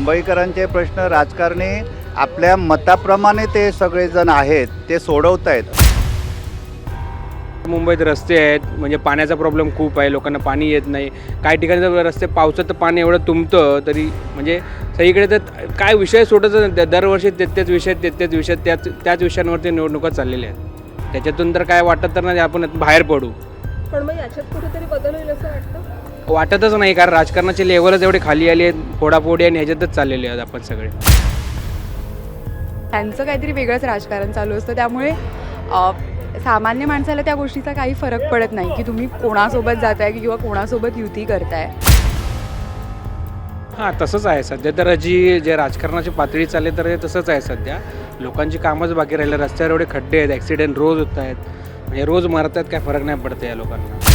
मुंबईकरांचे प्रश्न राजकारणी आपल्या मताप्रमाणे ते सगळेजण आहेत ते सोडवत आहेत मुंबईत रस्ते आहेत म्हणजे पाण्याचा प्रॉब्लेम खूप आहे लोकांना पाणी येत नाही. काही ठिकाणी जर रस्ते पावसात तर पाणी एवढं तुंबतं तरी म्हणजे सगळीकडे तर काय विषय सोडतच नाही. दरवर्षी तेच तेच विषय तेच तेच विषय त्याच त्याच विषयांवरती निवडणुका चाललेल्या आहेत. त्याच्यातून तर काय वाटत तर नाही आपण बाहेर पडू. पण मग याच्यात कुठेतरी बदल होईल असं वाटतं? वाटतच नाही कारण राजकारणाची लेवलच एवढी खाली आली आहे फोडाफोडी आणि ह्याच्यातच चाललेले आहेत आपण सगळे. त्यांचं काहीतरी वेगळंच राजकारण चालू असतं त्यामुळे अ, सामान्य माणसाला त्या गोष्टीचा काही फरक पडत नाही की तुम्ही कोणासोबत जाताय किंवा कोणासोबत युती करताय. हां तसंच आहे. सध्या तर जी जे राजकारणाची पातळी चालली तर हे तसंच आहे सध्या. लोकांची कामच बाकी राहिले रस्त्यावर एवढे खड्डे आहेत ॲक्सिडेंट रोज होत आहेत. म्हणजे रोज मरत आहेत काय फरक नाही पडते या लोकांना.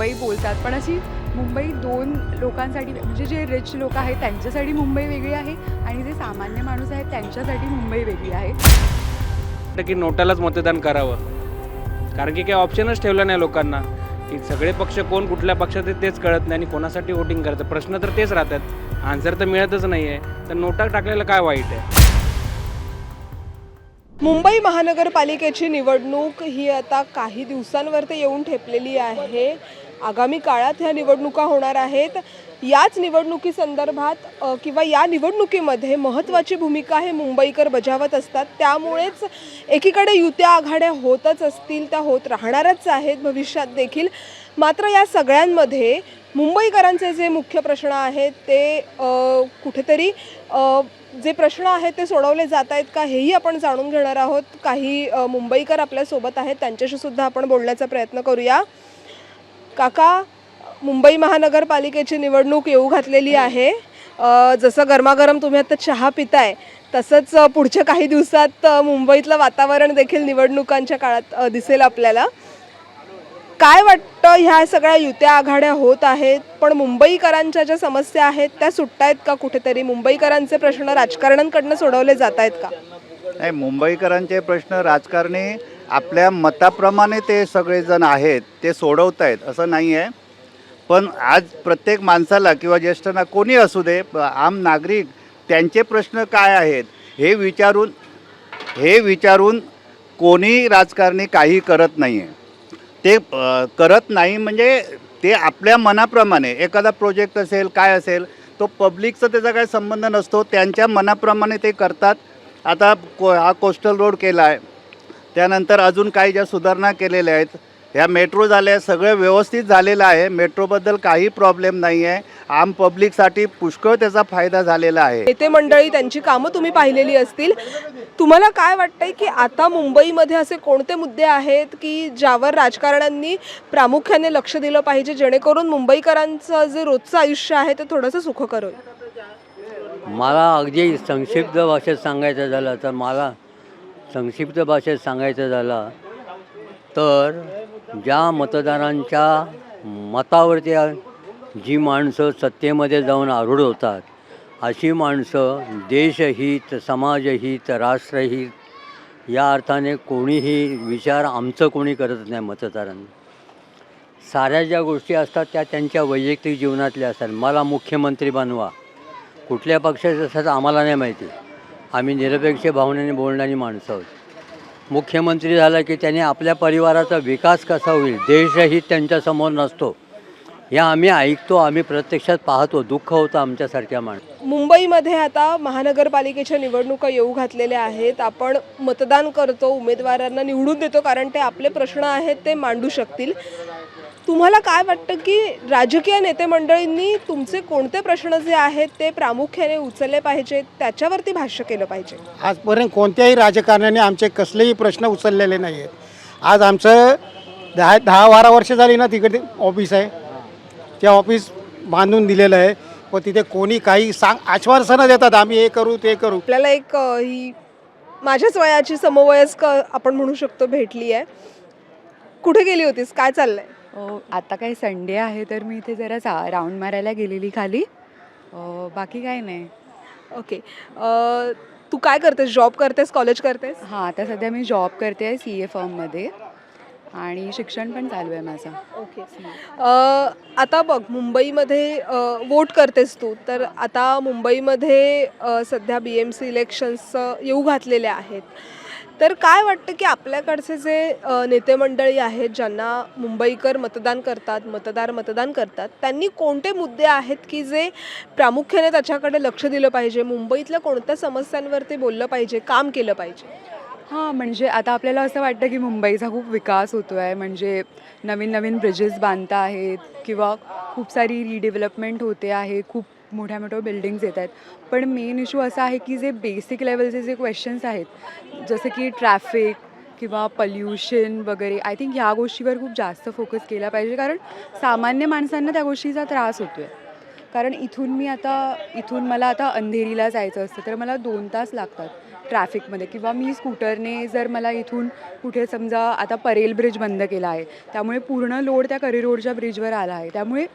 मुंबई बोलतात. पण अशी मुंबई दोन लोकांसाठी म्हणजे जे रिच लोक आहेत त्यांच्यासाठी मुंबई वेगळी आहे आणि जे सामान्य माणूस आहेत त्यांच्यासाठी मुंबई वेगळी आहे. की नोटालाच मतदान करावं. कारण की काही ऑप्शनच ठेवलं नाही लोकांना. की सगळे पक्ष कोण कुठल्या पक्षात आहेत तेच कळत नाही आणि कोणासाठी वोटिंग करायचं. प्रश्न तर तेच राहतात. आन्सर तर मिळतच नाही आहे तर नोटा टाकलेलं काय वाईट आहे? मुंबई महानगरपालिकेची निवडणूक ही आता काही दिवसांवरती येऊन ठेपलेली आहे. आगामी काळात ह्या निवडणुका होणार आहेत. याच निवडणुकीसंदर्भात किंवा या निवडणुकीमध्ये महत्त्वाची भूमिका हे मुंबईकर बजावत असतात. त्यामुळेच एकीकडे युत्या आघाड्या होतच असतील त्या होत राहणारच आहेत भविष्यात देखील. मात्र या सगळ्यांमध्ये मुंबईकरांचे जे मुख्य प्रश्न आहेत ते कुठेतरी जे प्रश्न आहेत ते सोडवले जात आहेत का हेही आपण जाणून घेणार आहोत. काही मुंबईकर आपल्यासोबत आहेत त्यांच्याशी सुद्धा आपण बोलण्याचा प्रयत्न करूया. काका मुंबई महानगरपालिकेची निवडणूक येऊ घातलेली आहे. जसं गरमागरम तुम्ही आता चहा पिताय तसंच पुढच्या काही दिवसात मुंबईतलं वातावरण देखील निवडणुकांच्या काळात दिसेल आपल्याला. काय वाटतं ह्या सगळ्या युत्या आघाड्या होत आहेत? पण मुंबईकरांच्या ज्या समस्या आहेत त्या सुटतायत का कुठेतरी? मुंबईकरांचे प्रश्न राजकारण्यांकडनं सोडवले जात आहेत का? नाही मुंबईकरांचे प्रश्न राजकारणी आपल्या मताप्रमाणे ते सगळेजण आहेत ते सोडवत आहेत असं नाही आहे. पण आज प्रत्येक माणसाला किंवा ज्येष्ठांना कोणी असू दे आम नागरिक त्यांचे प्रश्न काय आहेत हे विचारून हे विचारून कोणी राजकारणी काही करत नाही आहे ते करत नाही म्हणजे ते आपल्या मनाप्रमाणे एखादा प्रोजेक्ट असेल काय असेल तो पब्लिकचा त्याचा काही संबंध नसतो त्यांच्या मनाप्रमाणे ते करतात. आता को हा कोस्टल रोड केला आहे त्यानंतर अजून काही ज्या सुधारणा केलेल्या आहेत ह्या मेट्रो झाल्या सगळं व्यवस्थित झालेलं आहे. मेट्रोबद्दल काही प्रॉब्लेम नाही आहे. आम पब्लिकसाठी पुष्कळ त्याचा फायदा झालेला आहे. नेते मंडळी त्यांची कामं तुम्ही पाहिलेली असतील. तुम्हाला काय वाटतंय की आता मुंबईमध्ये असे कोणते मुद्दे आहेत की ज्यावर राजकारण्यांनी प्रामुख्याने लक्ष दिलं पाहिजे जेणेकरून मुंबईकरांचं जे रोजचं आयुष्य आहे ते थोडंसं सुखकर होईल? मला अगदी संक्षिप्त भाषेत सांगायचं झालं तर मला संक्षिप्त भाषेत सांगायचं झालं तर ज्या मतदारांच्या मतावरती जी माणसं सत्तेमध्ये जाऊन आरूढ होतात अशी माणसं देशहित समाजहित राष्ट्रहित या अर्थाने कोणीही विचार आमचं कोणी करत नाही मतदारांनी. साऱ्या ज्या गोष्टी असतात त्या त्यांच्या वैयक्तिक जीवनातल्या असतात. मला मुख्यमंत्री बनवा. कुठल्या पक्षाचं असतात आम्हाला नाही माहिती. आम्ही निरपेक्ष भावनेने बोलणारी माणसं आहोत. मुख्यमंत्री झाला की त्याने आपल्या परिवाराचा विकास कसा होईल देशही त्यांच्यासमोर नसतो या आम्ही ऐकतो आम्ही प्रत्यक्षात पाहतो दुःख होतं आमच्यासारख्या माणसं. मुंबईमध्ये आता महानगरपालिकेच्या निवडणुका येऊ घातलेल्या आहेत. आपण मतदान करतो उमेदवारांना निवडून देतो कारण ते आपले प्रश्न आहेत ते मांडू शकतील. तुम्हाला काय वाटतं की राजकीय नेते मंडळींनी तुमचे कोणते प्रश्न जे आहेत ते प्रामुख्याने उचलले पाहिजेत त्याच्यावरती भाष्य केलं पाहिजे? आजपर्यंत कोणत्याही राजकारण्याने आमचे कसलेही प्रश्न उचललेले नाही आहेत आज आमचं दहा दहा बारा वर्ष झाली ना तिकडे ऑफिस आहे. ते ऑफिस बांधून दिलेलं आहे. व तिथे कोणी काही सांग आश्वासनं देतात आम्ही हे करू ते करू. आपल्याला एक अ, ही माझ्याच वयाची समवयस्क आपण म्हणू शकतो भेटली आहे. कुठे गेली होतीस? काय चाललंय? अ, आता काही संडे आहे तर मी इथे जरा चा राऊंड मारायला गेलेली खाली. अ, बाकी काही नाही. ओके. अ, तू काय करतेस? जॉब करतेस? कॉलेज करतेस? हां आता सध्या मी जॉब करते आहे सी ए फर्ममध्ये आणि शिक्षण पण चालू आहे माझं. ओके. अ, आता बघ मुंबईमध्ये अ, वोट करतेस तू. तर आता मुंबईमध्ये अ, सध्या बी एम सी इलेक्शन्स येऊ घातलेले आहेत. तर काय वाटतं की आपल्याकडचे जे अ, नेते मंडळी आहेत ज्यांना मुंबईकर मतदान करतात मतदार मतदान करतात त्यांनी कोणते मुद्दे आहेत की जे प्रामुख्याने त्याच्याकडे लक्ष दिलं पाहिजे? मुंबईतल्या कोणत्या समस्यांवरती बोललं पाहिजे काम केलं पाहिजे? हां म्हणजे आता आपल्याला असं वाटतं की मुंबईचा खूप विकास होतो आहे म्हणजे नवीन नवीन ब्रिजेस बांधता आहेत किंवा खूप सारी रिडेव्हलपमेंट होते आहे खूप मोठ्या मोठ्या बिल्डिंग्स येत आहेत. पण मेन इश्यू असा आहे की जे बेसिक लेवलचे जे क्वेश्चन्स आहेत जसं की ट्रॅफिक किंवा पल्युशन वगैरे आय थिंक ह्या गोष्टीवर खूप जास्त फोकस केला पाहिजे. कारण सामान्य माणसांना त्या गोष्टीचा त्रास होतो आहे कारण इथून मी आता इथून मला आता अंधेरीला जायचं असतं तर मला दोन तास लागतात ट्रॅफिकमध्ये किंवा मी स्कूटरने जर मला इथून कुठे समजा आता परेल ब्रिज बंद केला आहे त्यामुळे पूर्ण लोड त्या करी रोडच्या ब्रिजवर आला आहे. त्यामुळे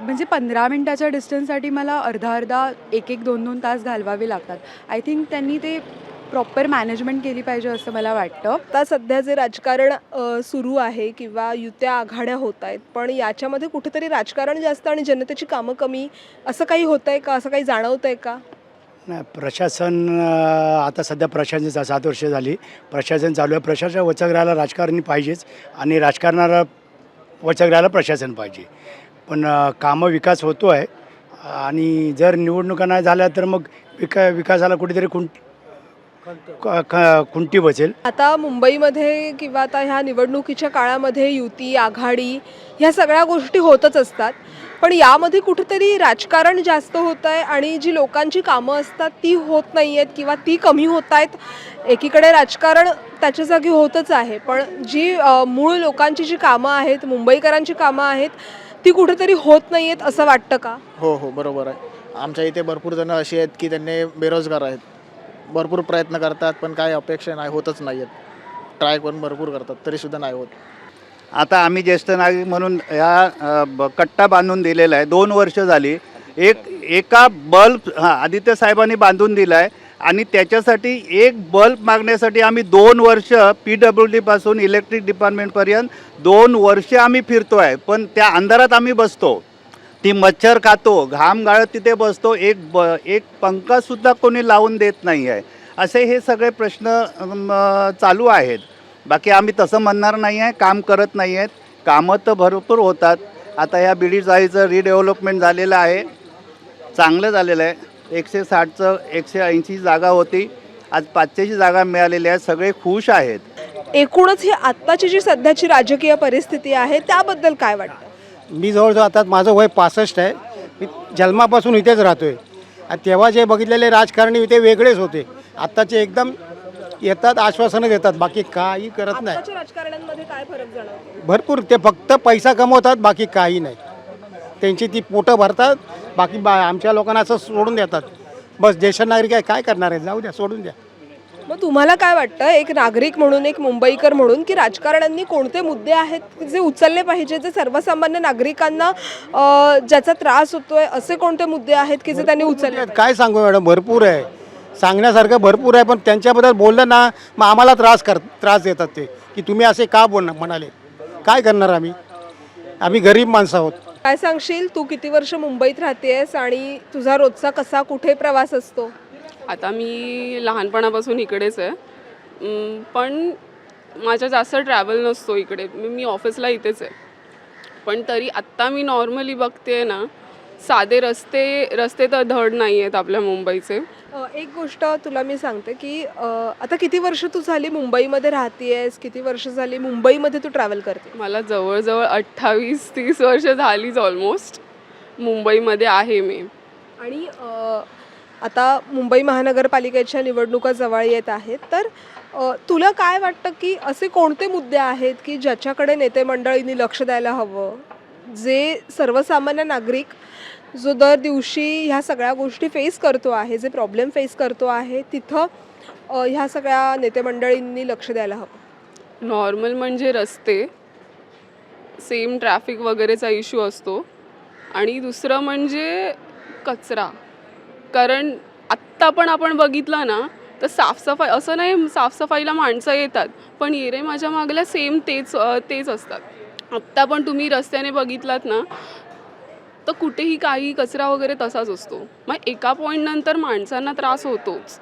म्हणजे पंधरा मिनटाच्या डिस्टन्ससाठी मला अर्धा अर्धा एक एक दोन दोन तास घालवावे लागतात. आय थिंक त्यांनी ते प्रॉपर मॅनेजमेंट केली पाहिजे असं मला वाटतं. आता सध्या जे राजकारण सुरू आहे किंवा युत्या आघाड्या होत आहेत पण याच्यामध्ये कुठेतरी राजकारण जास्त आणि जनतेची कामं कमी असं काही होतं आहे का? असं काही जाणवतं आहे का? नाही प्रशासन आता सध्या प्रशासन सात वर्ष झाली. प्रशासन चालू आहे. प्रशासन वचक राजकारणी पाहिजेच आणि राजकारणाला वचक राहायला प्रशासन पाहिजे. पण कामं विकास होतो आहे. आणि जर निवडणुका नाही झाल्या तर मग विका विकासाला कुठेतरी खुंट क- खुंटी बसेल. आता मुंबईमध्ये किंवा आता ह्या निवडणुकीच्या काळामध्ये युती आघाडी ह्या सगळ्या गोष्टी होतच असतात. पण यामध्ये कुठेतरी राजकारण जास्त होत आहे आणि जी लोकांची कामं असतात ती होत नाही आहेत किंवा ती कमी होत आहेत. एकीकडे राजकारण त्याच्या जागी होतच आहे. पण जी मूळ लोकांची जी कामं आहेत मुंबईकरांची कामं आहेत ती कुठेतरी होत नाही आहेत असं वाटतं का? हो हो बरोबर आहे. आमच्या इथे भरपूर जण अशी आहेत की त्यांनी बेरोजगार आहेत. भरपूर प्रयत्न करतात पण काय अपेक्षा नाही होतच नाही आहेत ट्राय पण भरपूर करतात तरीसुद्धा नाही होत. आता आम्ही ज्येष्ठ नागरिक म्हणून ह्या अ, ब- कट्टा बांधून दिलेला आहे. दोन वर्ष झाली. एक एका बल्ब हां आदित्य साहेबांनी बांधून दिला आहे आणि त्याच्यासाठी एक बल्ब मागण्यासाठी आम्ही दोन वर्ष पी डब्ल्यू डीपासून इलेक्ट्रिक डिपार्टमेंटपर्यंत दोन वर्ष आम्ही फिरतो आहे पण त्या अंधारात आम्ही बसतो. ती मच्छर खातो घाम गाळत तिथे बसतो. एक ब एक पंखासुद्धा कोणी लावून देत नाही आहे असे हे सगळे प्रश्न चालू आहेत. बाकी आम्ही तसं म्हणणार नाही आहे काम करत नाही आहेत कामं तर भरपूर होतात. आता ह्या बिडी जाळीचं रिडेव्हलपमेंट झालेलं आहे. चांगलं झालेलं आहे. एकशे साठचं एकशे ऐंशी जागा होती. आज पाचशेची जागा मिळालेली आहे. सगळे खुश आहेत. एकूणच ही आत्ताची जी सध्याची राजकीय परिस्थिती आहे त्याबद्दल काय वाटतं? मी जवळजवळ आता माझं वय पासष्ट आहे. मी जन्मापासून इथेच राहतो आहे आणि तेव्हा जे बघितलेले राजकारणी ते वेगळेच होते. आत्ताचे एकदम येतात आश्वासनं देतात. बाकी काही करत नाही. आत्ताच्या राजकारण्यांमध्ये काय फरक जाणवतो? भरपूर. ते फक्त पैसा कमवतात बाकी काही नाही. त्यांची ती पोटं भरतात बाकी बा आमच्या लोकांना असं सोडून देतात. बस ज्येष्ठ नागरिक आहे काय करणार आहे? जाऊ द्या सोडून द्या. मग तुम्हाला काय वाटतं? एक नागरिक म्हणून एक मुंबईकर म्हणून की राजकारण्यांनी कोणते मुद्दे आहेत जे उचलले पाहिजे जे सर्वसामान्य नागरिकांना अं, ज्याचा त्रास होतोय असे कोणते मुद्दे आहेत की जे त्यांनी उचलले? काय सांगू मॅडम? भरपूर आहे. सांगण्यासारखं भरपूर आहे पण त्यांच्याबद्दल बोललं ना मग आम्हाला त्रास कर त्रास देतात ते. की तुम्ही असे का बोल म्हणाले? काय करणार आम्ही? आम्ही गरीब माणसं आहोत. काय सांगशील? तू किती वर्ष मुंबईत राहतेस आणि तुझा रोजचा कसा कुठे प्रवास असतो? आता मी लहानपणापासून इकडेच आहे. पण माझा जास्त ट्रॅव्हल नसतो इकडे. मी मी ऑफिसला इथेच आहे. पण तरी आत्ता मी नॉर्मली बघते ना साधे रस्ते रस्ते तर धड नाही आहेत आपल्या मुंबईचे. अ, एक गोष्ट तुला मी सांगते की अ, आता किती वर्ष तू झाली मुंबईमध्ये राहतेयस? किती वर्ष झाली मुंबईमध्ये तू ट्रॅव्हल करते मला जवळजवळ अठ्ठावीस तीस वर्ष झालीच ऑलमोस्ट मुंबईमध्ये आहे मी. आणि अ, आता मुंबई महानगरपालिकेच्या निवडणुका जवळ येत आहेत. तर अ, तुला काय वाटतं की असे कोणते मुद्दे आहेत की ज्याच्याकडे नेते मंडळींनी लक्ष द्यायला हवं? जे सर्वसामान्य नागरिक जो दर दिवशी ह्या सगळ्या गोष्टी फेस करतो आहे जे प्रॉब्लेम फेस करतो आहे तिथं ह्या सगळ्या नेतेमंडळींनी लक्ष द्यायला हवं. नॉर्मल म्हणजे रस्ते सेम ट्रॅफिक वगैरेचा इश्यू असतो. आणि दुसरं म्हणजे कचरा. कारण आत्ता पण आपण बघितलं ना तर साफसफाई असं नाही साफसफाईला माणसं येतात पण येरे माझ्या मागल्या सेम तेच तेच असतात. आत्ता पण तुम्ही रस्त्याने बघितलात ना तर कुठेही काही कचरा वगैरे तसाच असतो. मग एका पॉईंट नंतर माणसांना त्रास होतोच.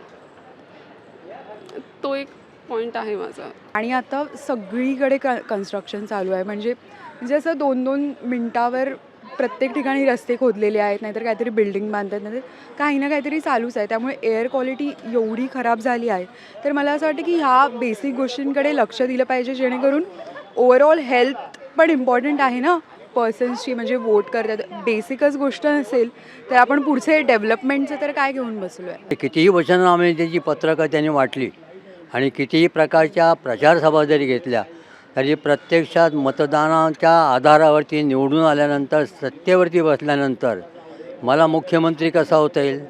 तो एक पॉईंट आहे माझा. आणि आता सगळीकडे क कन्स्ट्रक्शन चालू आहे. म्हणजे, म्हणजे जसं दोन दोन मिनटावर प्रत्येक ठिकाणी रस्ते खोदलेले आहेत नाहीतर काहीतरी बिल्डिंग बांधतात नाहीतर काही ना काहीतरी चालूच आहे. त्यामुळे एअर क्वालिटी एवढी खराब झाली आहे. तर मला असं वाटतं की ह्या बेसिक गोष्टींकडे लक्ष दिलं पाहिजे जेणेकरून ओव्हरऑल हेल्थ पण इम्पॉर्टंट आहे ना? पर्सन्सची म्हणजे वोट करतात. बेसिकच गोष्ट नसेल तर आपण पुढचे डेव्हलपमेंटचं तर काय घेऊन बसलो आहे कितीही वचननाम्याची पत्रकं त्यांनी वाटली आणि कितीही प्रकारच्या प्रचारसभा जरी घेतल्या तरी प्रत्यक्षात मतदानाच्या आधारावरती निवडून आल्यानंतर सत्तेवरती बसल्यानंतर मला मुख्यमंत्री कसा होता येईल?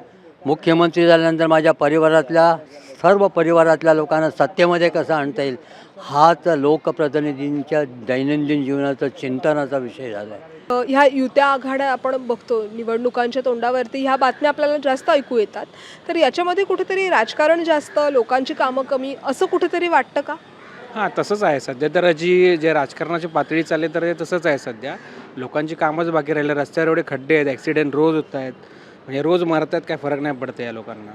मुख्यमंत्री झाल्यानंतर माझ्या परिवारातल्या सर्व परिवारातल्या लोकांना सत्तेमध्ये कसं आणता येईल हाच लोकप्रतिनिधींच्या दैनंदिन जीवनाचा चिंतनाचा विषय झाला आहे ह्या युत्या आघाड्या आपण बघतो निवडणुकांच्या तोंडावरती ह्या बातम्या आपल्याला जास्त ऐकू येतात. तर याच्यामध्ये कुठेतरी राजकारण जास्त लोकांची कामं कमी असं कुठेतरी वाटतं का? हां तसंच आहे सध्या. तर जी जे राजकारणाची पातळी चालली तर ते तसंच आहे सध्या. लोकांची कामच बाकी राहिले. रस्त्यावर एवढे खड्डे आहेत ॲक्सिडेंट रोज होत आहेत. म्हणजे रोज मरतात काय फरक नाही पडत या लोकांना.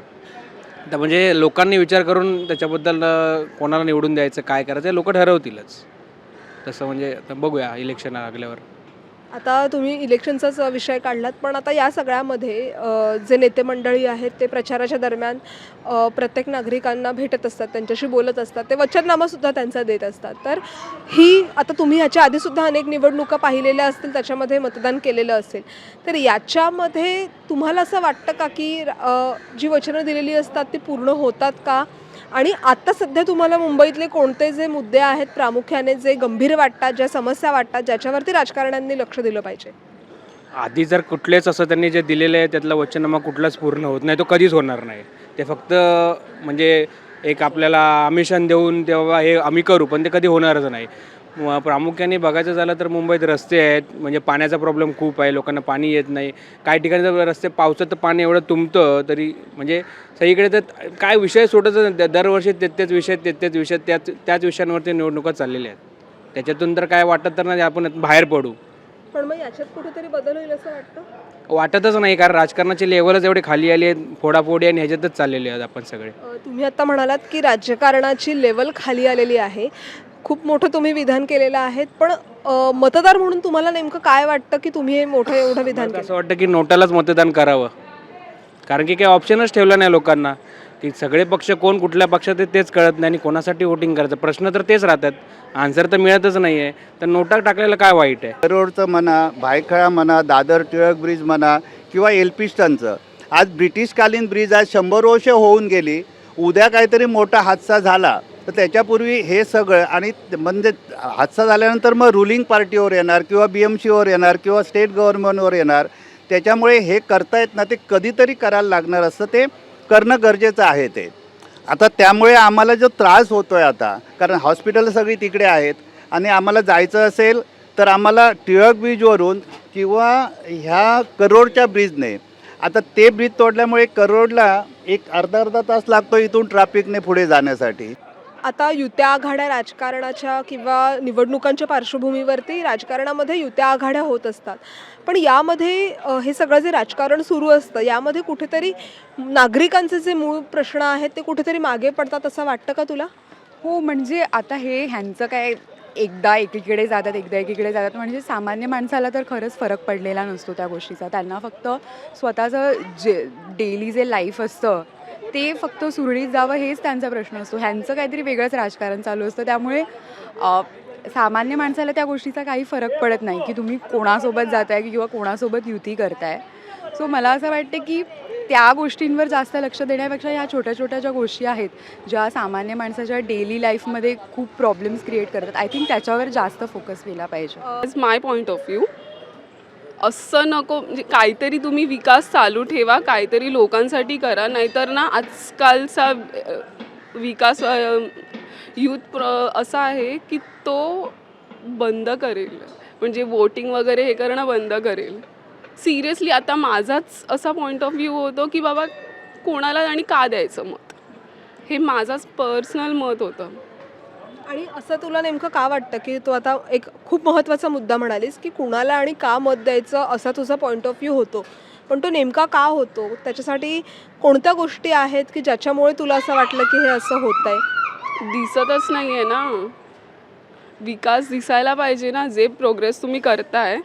तर म्हणजे लोकांनी विचार करून त्याच्याबद्दल कोणाला निवडून द्यायचं काय करायचं लोक ठरवतीलच. तसं म्हणजे आता बघूया इलेक्शन लागल्यावर. आता तुम्ही इलेक्शनचाच विषय काढलात पण आता या सगळ्यामध्ये जे नेते मंडळी आहेत ते प्रचाराच्या दरम्यान प्रत्येक नागरिकांना भेटत असतात त्यांच्याशी बोलत असतात ते वचननामासुद्धा त्यांचा देत असतात. तर ही आता तुम्ही ह्याच्या आधीसुद्धा अनेक निवडणुका पाहिलेल्या असतील त्याच्यामध्ये मतदान केलेलं असेल तर याच्यामध्ये तुम्हाला असं वाटतं का की जी वचनं दिलेली असतात ती पूर्ण होतात का? आणि आता सध्या तुम्हाला मुंबईतले कोणते जे मुद्दे आहेत प्रामुख्याने जे गंभीर वाटतात ज्या समस्या वाटतात ज्याच्यावरती राजकारण्यांनी लक्ष दिलं पाहिजे? आधी जर कुठलेच असं त्यांनी जे दिलेलं आहे त्यातला वचननामा कुठलाच पूर्ण होत नाही तो कधीच होणार नाही. ते फक्त म्हणजे एक आपल्याला आमिषण देऊन तेव्हा हे आम्ही करू पण ते कधी होणारच नाही. म- प्रामुख्याने बघायचं झालं तर मुंबईत रस्ते आहेत म्हणजे पाण्याचा प्रॉब्लेम खूप आहे लोकांना पाणी येत नाही. काही ठिकाणी जर रस्ते पावसात तर पाणी एवढं तुंबतं तरी म्हणजे सगळीकडे तर काय विषय सोडतच दरवर्षी तेच तेच विषय तेच तेच विषय त्याच त्याच विषयांवरती निवडणुका चाललेल्या आहेत. त्याच्यातून तर काय वाटत तर नाही आपण बाहेर पडू. पण मग याच्यात कुठेतरी बदल होईल असं वाटतं? वाटतच नाही कारण राजकारणाची लेवलच एवढे खाली आली आहेत फोडाफोडी आणि ह्याच्यातच चाललेले आहेत आपण सगळे. तुम्ही आता म्हणालात की राजकारणाची लेवल खाली आलेली आहे. खूप मोठं तुम्ही विधान केलेलं आहे पण अ, मतदार म्हणून तुम्हाला नेमकं काय वाटतं की तुम्ही हे मोठं एवढं विधान मला केलं? असं वाटतं की नोटालाच मतदान करावं. कारण की काही ऑप्शनच ठेवला नाही लोकांना. की सगळे पक्ष कोण कुठल्या पक्षात आहेत तेच कळत नाही आणि कोणासाठी वोटिंग करायचं. प्रश्न तर तेच राहतात. आन्सर तर मिळतच नाही आहे तर नोटा टाकलेलं काय वाईट आहे? करोडचं म्हणा भायखळा म्हणा दादर टिळक ब्रिज म्हणा किंवा एल्पिस्टनचं आज ब्रिटिशकालीन ब्रिज आज शंभर वर्ष होऊन गेली. उद्या काहीतरी मोठा हादसा झाला. तर त्याच्यापूर्वी हे सगळं आणि म्हणजे हादसा झाल्यानंतर मग रुलिंग पार्टीवर येणार किंवा बी एम सीवर येणार किंवा स्टेट गव्हर्नमेंटवर येणार त्याच्यामुळे हे करता येत ना ते कधीतरी करायला लागणार असतं ते करणं गरजेचं आहे ते. आता त्यामुळे आम्हाला जो त्रास होतो आहे आता कारण हॉस्पिटल सगळी तिकडे आहेत आणि आम्हाला जायचं असेल तर आम्हाला टिळक ब्रिजवरून किंवा ह्या करोडच्या ब्रिजने आता ते ब्रिज तोडल्यामुळे करोडला एक अर्धा अर्धा तास लागतो इथून ट्रॅफिकने पुढे जाण्यासाठी. आता युत्या आघाड्या राजकारणाच्या किंवा निवडणुकांच्या पार्श्वभूमीवरती राजकारणामध्ये युत्या आघाड्या होत असतात. पण यामध्ये हे सगळं जे राजकारण सुरू असतं यामध्ये कुठेतरी नागरिकांचे जे मूळ प्रश्न आहेत ते कुठेतरी मागे पडतात असं वाटतं का तुला? हो म्हणजे आता हे ह्यांचं काय एकदा एकीकडे जातात एकदा एकीकडे जातात. म्हणजे सामान्य माणसाला तर खरंच फरक पडलेला नसतो त्या गोष्टीचा. त्यांना फक्त स्वतःचं जे डेली जे लाईफ असतं ते फक्त सुरळीत जावं हेच त्यांचा प्रश्न असतो. ह्यांचं काहीतरी वेगळंच राजकारण चालू असतं. त्यामुळे सामान्य माणसाला त्या गोष्टीचा काही फरक पडत नाही की तुम्ही कोणासोबत जाताय किंवा कोणासोबत युती करताय. सो मला असं वाटतं की त्या गोष्टींवर जास्त लक्ष देण्यापेक्षा ह्या छोट्या छोट्या ज्या गोष्टी आहेत ज्या सामान्य माणसाच्या डेली लाईफमध्ये खूप प्रॉब्लेम्स क्रिएट करतात आय थिंक त्याच्यावर जास्त फोकस केला पाहिजे. Is my point of view असं नको म्हणजे काहीतरी तुम्ही विकास चालू ठेवा काहीतरी लोकांसाठी करा नाहीतर ना आजकालचा विकास यूथ प्र असा आहे की तो बंद करेल. म्हणजे वोटिंग वगैरे हे करणं बंद करेल. सिरियसली आता माझाच असा पॉईंट ऑफ व्ह्यू होतो की बाबा कोणाला आणि का द्यायचं मत? हे माझाच पर्सनल मत होतं. आणि असं तुला नेमकं का वाटतं की तू आता एक खूप महत्त्वाचा मुद्दा म्हणालीस की कुणाला आणि का मत द्यायचं असा तुझा पॉईंट ऑफ व्ह्यू होतो. पण तो नेमका का होतो? त्याच्यासाठी कोणत्या गोष्टी आहेत की ज्याच्यामुळे तुला असं वाटलं की हे असं होत आहे दिसतच नाही आहे ना. विकास दिसायला पाहिजे ना. जे प्रोग्रेस तुम्ही करताय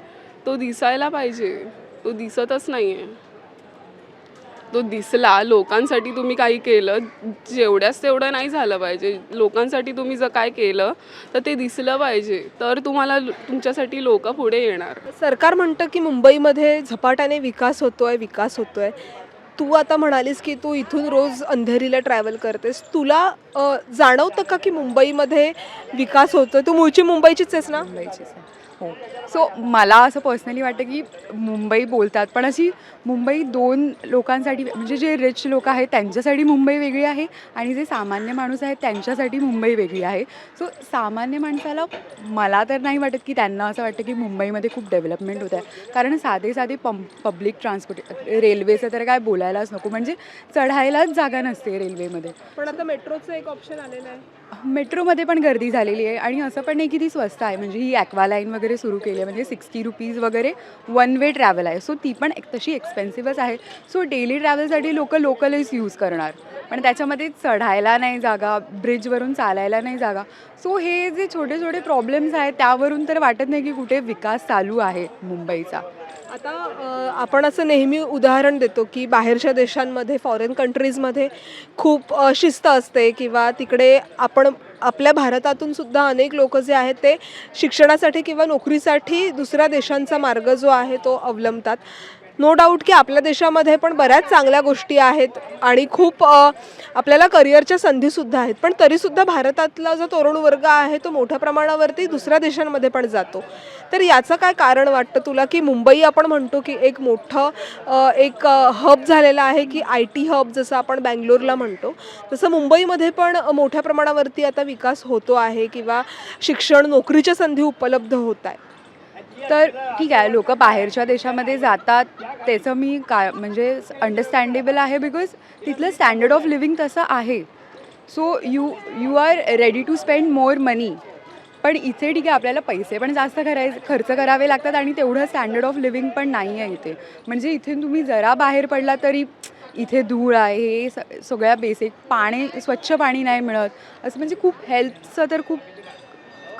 तो दिसायला पाहिजे. तो दिसतच नाही आहे तो दिसला लोकांसाठी तुम्ही काही केलं जेवढ्याच तेवढं नाही झालं पाहिजे. लोकांसाठी तुम्ही जर काय केलं तर ते दिसलं पाहिजे. तर तुम्हाला तुमच्यासाठी लोक पुढे येणार. सरकार म्हणतं की मुंबईमध्ये झपाट्याने विकास होतोय विकास होतोय. तू आता म्हणालीस की तू इथून रोज अंधेरीला ट्रॅव्हल करतेस. तुला जाणवतं का की मुंबईमध्ये विकास होतोय? तू मूळची मुंबईचीच आहेस ना? मुंबईचीच आहे. हो. सो मला असं पर्सनली वाटतं की मुंबई बोलतात. पण अशी मुंबई दोन लोकांसाठी म्हणजे जे रिच लोक आहेत त्यांच्यासाठी मुंबई वेगळी आहे आणि जे सामान्य माणूस आहेत त्यांच्यासाठी मुंबई वेगळी आहे. सो सामान्य माणसाला मला तर नाही वाटत की त्यांना असं वाटतं की मुंबईमध्ये खूप डेव्हलपमेंट होत आहे कारण साधे साधे पं पब्लिक ट्रान्सपोर्ट रेल्वेचं तर काय बोलायलाच नको. म्हणजे चढायलाच जागा नसते रेल्वेमध्ये पण आता मेट्रोचं एक ऑप्शन आलेलं आहे. मेट्रोमध्ये पण गर्दी झालेली आहे आणि असं पण नाही की ती स्वस्त आहे. म्हणजे ही ॲक्वा लाईन वगैरे सुरू केली आहे म्हणजे सिक्स्टी रुपीज वगैरे वन वे ट्रॅव्हल आहे. सो ती पण एक तशी एक्सपेन्सिव्हच आहे. सो डेली ट्रॅव्हलसाठी लोक लोकलच यूज करणार. पण त्याच्यामध्ये चढायला नाही जागा ब्रिजवरून चालायला नाही जागा. सो हे जे छोटे छोटे प्रॉब्लेम्स आहेत त्यावरून तर वाटत नाही की कुठे विकास चालू आहे मुंबईचा. आता आपण असं नेहमी उदाहरण देतो की बाहेरच्या देशांमध्ये फॉरेन कंट्रीजमध्ये खूप शिस्त असते किंवा तिकडे आपण आपल्या भारतातून सुद्धा अनेक लोक जे आहेत ते शिक्षणासाठी किंवा नोकरीसाठी दुसऱ्या देशांचा मार्ग जो आहे तो अवलंबतात. नो डाऊट की आपल्या देशामध्ये पण बऱ्याच चांगल्या गोष्टी आहेत आणि खूप आपल्याला करिअरच्या संधीसुद्धा आहेत. पण तरीसुद्धा भारतातला जो तरुण वर्ग आहे तो मोठ्या प्रमाणावरती दुसऱ्या देशांमध्ये पण जातो. तर याचं काय कारण वाटतं तुला की मुंबई आपण म्हणतो की एक मोठं एक हब झालेलं आहे की आय टी हब जसं आपण बँगलोरला म्हणतो. तसं मुंबईमध्ये पण मोठ्या प्रमाणावरती आता विकास होतो आहे किंवा शिक्षण नोकरीच्या संधी उपलब्ध होत आहे तर ठीक आहे लोक बाहेरच्या देशामध्ये जातात त्याचं मी काय म्हणजे अंडरस्टँडेबल आहे बिकॉज तिथलं स्टँडर्ड ऑफ लिव्हिंग तसं आहे. So you you are ready to spend more money पण इथे ठीक आहे आपल्याला पैसे पण जास्त कराय खर्च करावे लागतात आणि तेवढं स्टँडर्ड ऑफ लिव्हिंग पण नाही आहे इथे. म्हणजे इथे तुम्ही जरा बाहेर पडला तरी इथे धूळ आहे हे स सगळ्या बेसिक पाणी स्वच्छ पाणी नाही मिळत. असं म्हणजे खूप हेल्थचं तर खूप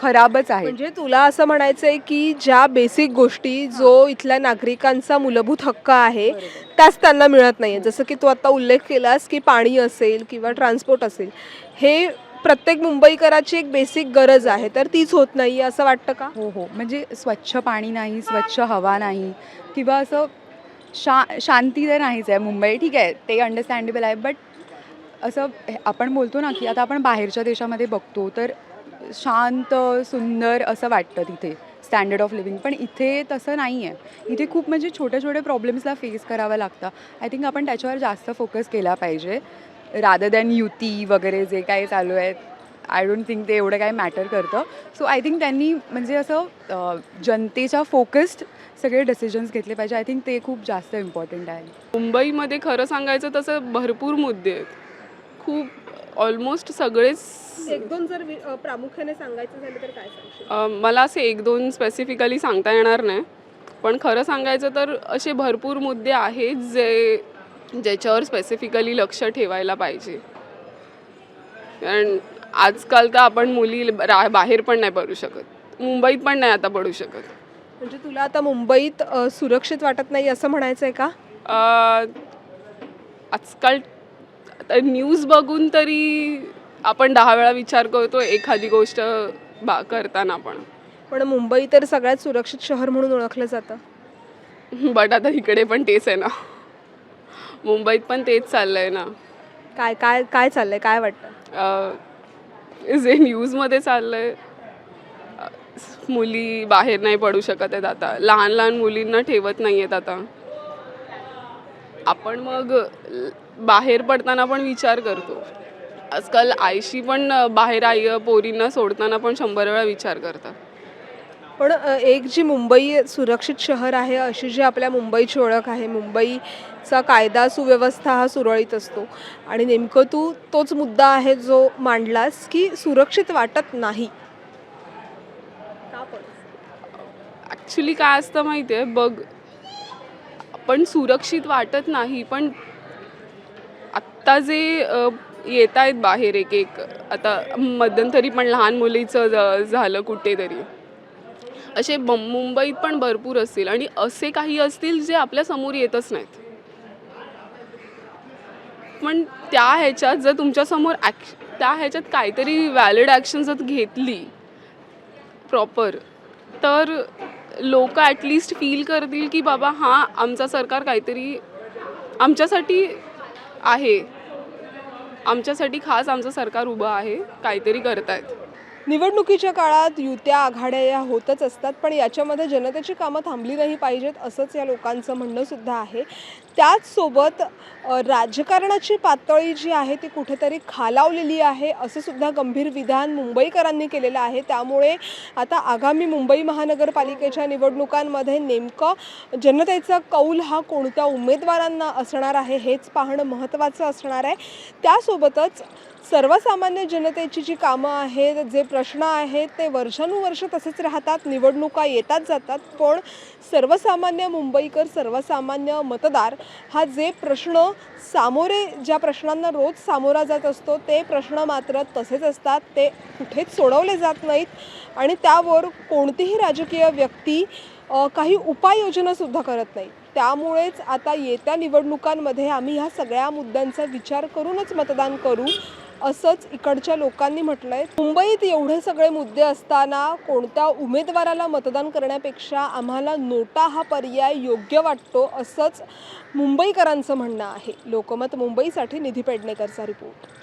खराबच आहे. म्हणजे तुला असं म्हणायचं आहे की ज्या बेसिक गोष्टी जो इथल्या नागरिकांचा मूलभूत हक्क आहे त्याच त्यांना मिळत नाही जसं की तू आता उल्लेख केलास की पाणी असेल किंवा ट्रान्सपोर्ट असेल हे प्रत्येक मुंबईकराची एक बेसिक गरज आहे. तर तीच होत नाही असं वाटतं का? हो हो. म्हणजे स्वच्छ पाणी नाही स्वच्छ हवा नाही किंवा असं शा शांती तर नाहीच आहे मुंबई. ठीक आहे ते अंडरस्टँडेबल आहे. बट असं आपण बोलतो ना की आता आपण बाहेरच्या देशामध्ये बघतो तर शांत सुंदर असं वाटतं तिथे. स्टँडर्ड ऑफ लिव्हिंग पण इथे तसं नाही आहे इथे खूप म्हणजे छोट्या छोट्या प्रॉब्लेम्सला फेस करावं लागतं. आय थिंक आपण त्याच्यावर जास्त फोकस केला पाहिजे. रादर दॅन युती वगैरे जे काही चालू आहेत आय डोंट थिंक ते एवढं काय मॅटर करतं. सो आय थिंक त्यांनी म्हणजे असं जनतेच्या फोकस्ड सगळे डिसिजन्स घेतले पाहिजे. आय थिंक ते खूप जास्त इम्पॉर्टंट आहे. मुंबईमध्ये खरं सांगायचं तसं भरपूर मुद्दे आहेत. खूप ऑलमोस्ट सगळेच एक दोन जर वि- अ, प्रामुख्याने सांगायचं झालं तर काय सांगशील? अ, मला असे एक दोन स्पेसिफिकली सांगता येणार नाही. पण खरं सांगायचं तर असे भरपूर मुद्दे आहेत जे ज्याच्यावर स्पेसिफिकली लक्ष ठेवायला पाहिजे. कारण आजकाल तर आपण मुली रा बाहेर पण नाही पडू शकत. मुंबईत पण नाही आता पडू शकत. म्हणजे तुला आता मुंबईत अ, सुरक्षित वाटत नाही असं म्हणायचं आहे का? अ, आजकाल आता न्यूज बघून तरी आपण दहा वेळा विचार करतो एखादी गोष्ट बा करताना पण. पण मुंबई तर सगळ्यात सुरक्षित शहर म्हणून ओळखलं जातं. बट आता इकडे पण तेच आहे ना. मुंबईत पण तेच चाललं आहे ना. काय काय काय चाललंय काय वाटतं? अ, जे न्यूजमध्ये चाललं आहे मुली बाहेर नाही पडू शकत आहेत आता. लहान लहान मुलींना ठेवत नाही आहेत आता. आपण मग ल- बाहेर पडताना पण विचार करतो. आजकाल आईशी पण बाहेर आई पोरींना सोडताना पण शंभर वेळा विचार करतात. पण एक जी मुंबई सुरक्षित शहर आहे अशी जी आपल्या मुंबईची ओळख आहे मुंबईचा कायदा सुव्यवस्था हा सुरळीत असतो. आणि नेमकं तू तोच मुद्दा आहे जो मांडलास की सुरक्षित वाटत नाही? ॲक्च्युली काय असतं माहिती आहे बघ पण सुरक्षित वाटत नाही पण आत्ता जे येत आहेत बाहेर एक एक आता मध्यंतरी पण लहान मुलीचं ज- झालं कुठेतरी. असे ब- मुंबईत पण भरपूर असतील आणि असे काही असतील जे आपल्यासमोर येतच नाहीत. पण त्या ह्याच्यात जर तुमच्यासमोर ॲक्श त्या ह्याच्यात काहीतरी व्हॅलिड ॲक्शन जर घेतली प्रॉपर तर लोक ॲटलिस्ट फील करतील की बाबा हां आमचा सरकार काहीतरी आमच्यासाठी आहे. आमच्यासाठी खास आमचं सरकार उभं आहे. काहीतरी करतायत. निवडणुकीच्या काळात युत्या आघाड्या या होतच असतात पण याच्यामध्ये जनतेची कामं थांबली नाही पाहिजेत असंच या लोकांचं म्हणणंसुद्धा आहे. त्याचसोबत राजकारणाची पातळी जी आहे ती कुठेतरी खालावलेली आहे असंसुद्धा गंभीर विधान मुंबईकरांनी केलेलं आहे. त्यामुळे आता आगामी मुंबई महानगरपालिकेच्या निवडणुकांमध्ये नेमकं जनतेचा कौल हा कोणत्या उमेदवारांना असणार आहे हेच पाहणं महत्त्वाचं असणार आहे. त्यासोबतच सर्वसामान्य जनतेची जी कामं आहेत जे प्रश्न आहेत ते वर्षानुवर्ष तसेच राहतात निवडणुका येतात जातात पण सर्वसामान्य मुंबईकर सर्वसामान्य मतदार हा जे प्रश्न सामोरे ज्या प्रश्नांना रोज सामोरा जात असतो ते प्रश्न मात्र तसेच असतात ते कुठेच सोडवले जात नाहीत आणि त्यावर कोणतीही राजकीय व्यक्ती काही उपाययोजनासुद्धा करत नाही. त्यामुळेच आता येत्या निवडणुकांमध्ये आम्ही ह्या सगळ्या मुद्द्यांचा विचार करूनच मतदान करू. असंच इकडच्या लोकांनी म्हटलं आहे मुंबईत एवढे सगळे मुद्दे असताना कोणत्या उमेदवाराला मतदान करण्यापेक्षा आम्हाला नोटा हा पर्याय योग्य वाटतो असंच मुंबईकरांचं म्हणणं आहे. लोकमत मुंबईसाठी निधी पेडणेकरचा रिपोर्ट.